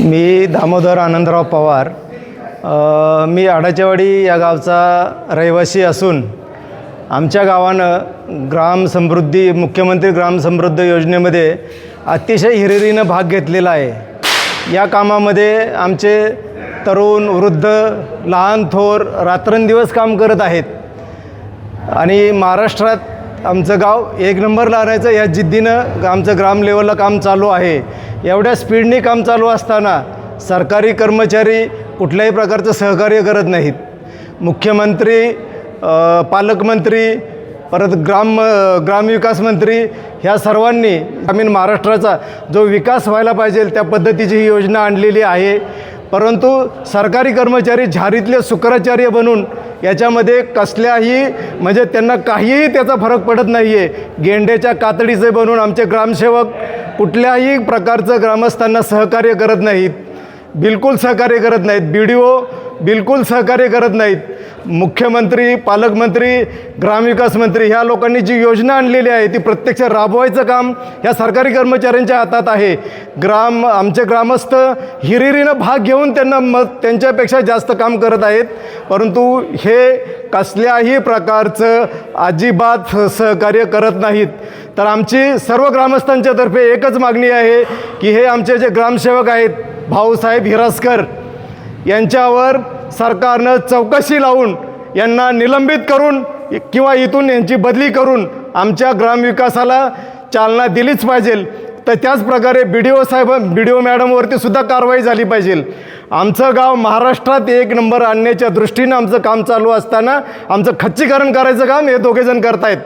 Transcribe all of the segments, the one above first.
मी दामोदर आनंदराव पवार. मी आडाचेवाडी या गावचा रहिवासी असून आमच्या गावानं ग्राम समृद्धी मुख्यमंत्री ग्राम समृद्धी योजनेमध्ये अतिशय हिरिरीनं भाग घेतलेला आहे. या कामामध्ये आमचे तरुण वृद्ध लहान थोर रात्रंदिवस काम करत आहेत. आणि महाराष्ट्रात आमचं गाव एक नंबरला आणायचं या जिद्दीनं आमचं ग्राम लेवलला काम चालू आहे. एवढ्या स्पीडने काम चालू असताना सरकारी कर्मचारी कुठल्याही प्रकारचं सहकार्य करत नाहीत. मुख्यमंत्री पालकमंत्री परत ग्राम ग्रामविकास मंत्री ह्या सर्वांनी ग्रामीण महाराष्ट्राचा जो विकास व्हायला पाहिजे त्या पद्धतीची ही योजना आणलेली आहे. परंतु सरकारी कर्मचारी झारीतले शुक्राचार्य बनून याच्यामध्ये कसल्याही म्हणजे त्यांना काहीही त्याचा फरक पडत नाही आहे गेंड्याच्या कातडीचे बनून आमचे ग्रामसेवक कुठल्याही प्रकारचं ग्रामस्थांना सहकार्य करत नाहीत. बिलकुल सहकार्य करत नाहीत. बी डी ओ बिलकुल सहकार्य करत नाहीत. मुख्यमंत्री पालकमंत्री ग्रामविकास मंत्री ह्या लोकांनी जी योजना आणलेली आहे ती प्रत्यक्ष राबवायचं काम ह्या सरकारी कर्मचाऱ्यांच्या हातात आहे. ग्राम आमचे ग्रामस्थ हिरिरीनं भाग घेऊन त्यांना मत त्यांच्यापेक्षा जास्त काम करत आहेत. परंतु हे कसल्याही प्रकारचं अजिबात सहकार्य करत नाहीत. तर आमची सर्व ग्रामस्थांच्यातर्फे एकच मागणी आहे की हे आमचे जे ग्रामसेवक आहेत भाऊसाहेब हिरासकर यांच्यावर सरकारनं चौकशी लावून यांना निलंबित करून किंवा इथून यांची बदली करून आमच्या ग्रामविकासाला चालना दिलीच पाहिजे. तर त्याच प्रकारे बी डी ओ साहेब बी डी ओ मॅडमवरती सुद्धा कारवाई झाली पाहिजे. आमचं गाव महाराष्ट्रात एक नंबर आणण्याच्या दृष्टीनं आमचं काम चालू असताना आमचं खच्चीकरण करायचं काम हे दोघेजण करतायत.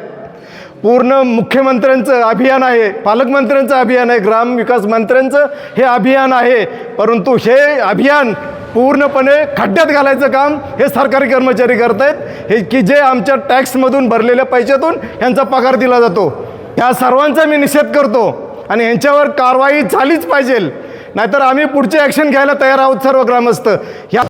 पूर्ण मुख्यमंत्र्यांचं अभियान आहे पालकमंत्र्यांचं अभियान आहे ग्रामविकास मंत्र्यांचं हे अभियान आहे. परंतु हे अभियान पूर्णपणे खड्ड्यात घालायचं काम हे सरकारी कर्मचारी करत आहेत हे की जे आमच्या टॅक्समधून भरलेल्या पैशातून यांचा पगार दिला जातो. ह्या सर्वांचा मी निषेध करतो आणि यांच्यावर कारवाई झालीच पाहिजे. नाहीतर आम्ही पुढचे ॲक्शन घ्यायला तयार आहोत सर्व ग्रामस्थ. ह्या